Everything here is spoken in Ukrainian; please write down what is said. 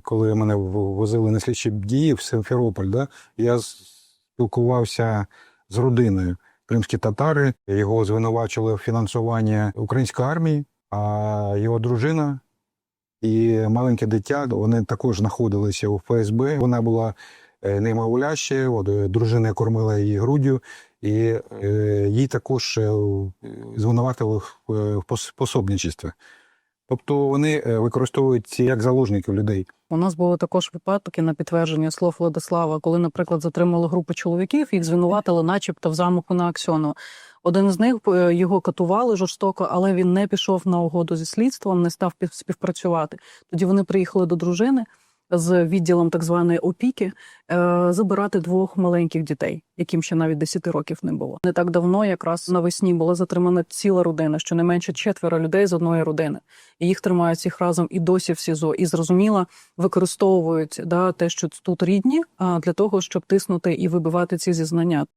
Коли мене возили на слідчі дії в Симферополь, да, я спілкувався з родиною. Кримські татари його звинувачили в фінансуванні української армії, а його дружина і маленьке дитя вони також знаходилися у ФСБ. Вона була е, немовляще, дружина кормила її груддю, і е, їй також е, звинуватили в, пособничестві. Тобто вони е, використовують ці як заложників людей. У нас були також випадки на підтвердження слов Владислава, коли, наприклад, затримали групу чоловіків, їх звинуватили, начебто, в замаху на Аксьону. Один з них е, його катували жорстоко, але він не пішов на угоду зі слідством, не став пів- співпрацювати. Тоді вони приїхали до дружини з відділом так званої опіки е, забирати двох маленьких дітей, яким ще навіть 10 років не було. Не так давно, якраз навесні, була затримана ціла родина, що не менше четверо людей з одної родини. І їх тримають всіх разом і досі в СІЗО. І зрозуміло, використовують да, те, що тут рідні, а для того, щоб тиснути і вибивати ці зізнання.